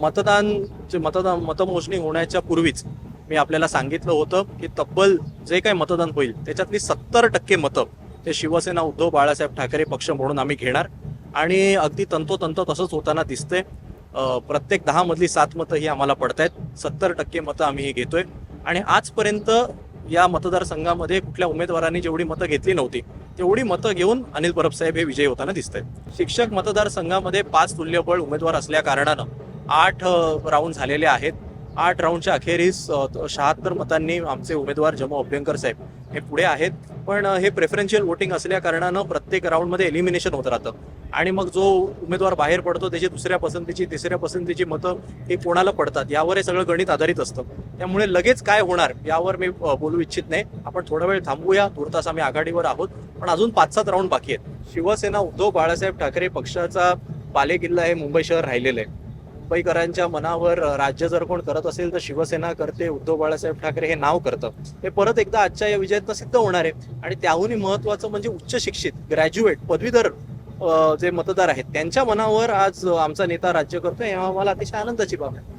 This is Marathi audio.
मतदान जे मतदान मतमोजणी होण्याच्या पूर्वीच मी आपल्याला सांगितलं होतं की तब्बल जे काही मतदान होईल त्याच्यातली सत्तर टक्के मतं ते शिवसेना उद्धव बाळासाहेब ठाकरे पक्ष म्हणून आम्ही घेणार. आणि अगदी तंतोतंत तसंच होताना दिसतंय. प्रत्येक दहा मधली सात मतं ही आम्हाला पडतायत. सत्तर टक्के मतं आम्ही ही घेतोय. आणि आजपर्यंत या मतदारसंघामध्ये कुठल्या उमेदवारांनी जेवढी मतं घेतली नव्हती तेवढी मतं घेऊन अनिल परब साहेब हे विजयी होताना दिसत आहेत शिक्षक मतदारसंघामध्ये पाच तुल्यबळ उमेदवार असल्या कारणानं आठ राऊंड झालेले आहेत. आठ राऊंडच्या अखेरीस शहात्तर मतांनी आमचे उमेदवार जमू अभ्यंकर साहेब हे पुढे आहेत. पण हे प्रेफरन्शियल वोटिंग असल्या कारणानं प्रत्येक राऊंडमध्ये एलिमिनेशन होत राहतं. आणि मग जो उमेदवार बाहेर पडतो त्याची दुसऱ्या पसंतीची तिसऱ्या पसंतीची मतं हे कोणाला पडतात यावर हे सगळं गणित आधारित असतं. त्यामुळे लगेच काय होणार यावर मी बोलू इच्छित नाही. आपण थोडा वेळ थांबूया. तुर्तास आम्ही आघाडीवर आहोत. पण अजून पाच सात राऊंड बाकी आहेत. शिवसेना उद्धव बाळासाहेब ठाकरे पक्षाचा बालेकिल्ला हे मुंबई शहर राहिलेलं आहे. मुंबईकरांच्या मनावर राज्य जर कोण करत असेल तर शिवसेना करते उद्धव बाळासाहेब ठाकरे हे नाव करतं. हे परत एकदा आजच्या या विजयातनं सिद्ध होणार आहे. आणि त्याहूनही महत्वाचं म्हणजे उच्च शिक्षित ग्रॅज्युएट पदवीधर जे मतदार आहेत त्यांच्या मनावर आज आमचा नेता राज्य करतोय हे आम्हाला अतिशय आनंदाची बाब आहे.